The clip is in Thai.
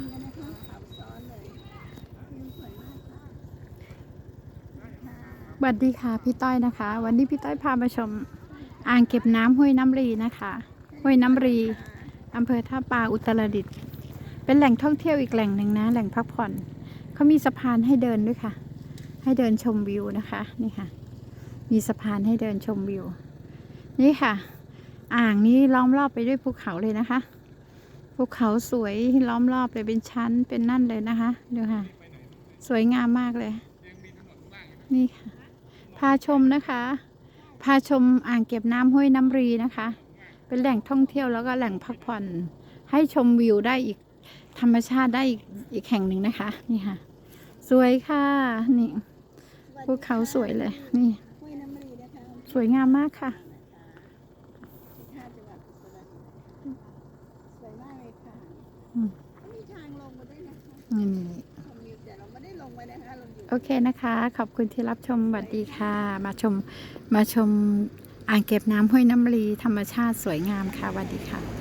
นกันนะคะเขาซ้อนเลยวิวสวยมากค่ะสวัสดีค่ะพี่ต้อยนะคะ วันนี้พี่ต้อยพามาชมอ่างเก็บน้ำห้วยน้ำรีนะคะห้วยน้ำรีอำเภอท่าปลาอุตรดิตถ์เป็นแหล่งท่องเที่ยวอีกแหล่งหนึ่งนะ แหล่งพักผ่อนเขามีสะพานให้เดินด้วยค่ะ ให้เดินชมวิวนะคะนี่ค่ะ มีสะพานให้เดินชมวิว นี่ค่ะ อ่างนี้ล้อมรอบไปด้วยภูเขาเลยนะคะ ภูเขาสวยล้อมรอบเลยเป็นชั้นเป็นนั่นเลยนะคะดูค่ะ สวยงามมากเลย นี่ค่ะ พาชมนะคะ พาชมอ่างเก็บน้ำห้วยน้ำรีนะคะ เป็นแหล่งท่องเที่ยวแล้วก็แหล่งพักผ่อน ให้ชมวิวได้อีกธรรมชาติได้อีกอีกแห่งหนึ่งนะคะ นี่ค่ะ สวยค่ะนี่ภูเขาสวยเลย นี่ สวยงามมากค่ะ ยู่โอเคนะคะ ขอบคุณที่รับชมสวัสดีค่ะ มาชมมาชมอ่างเก็บน้ำห้วยน้ำรีธรรมชาติสวยงามค่ะสวัสดีค่ะ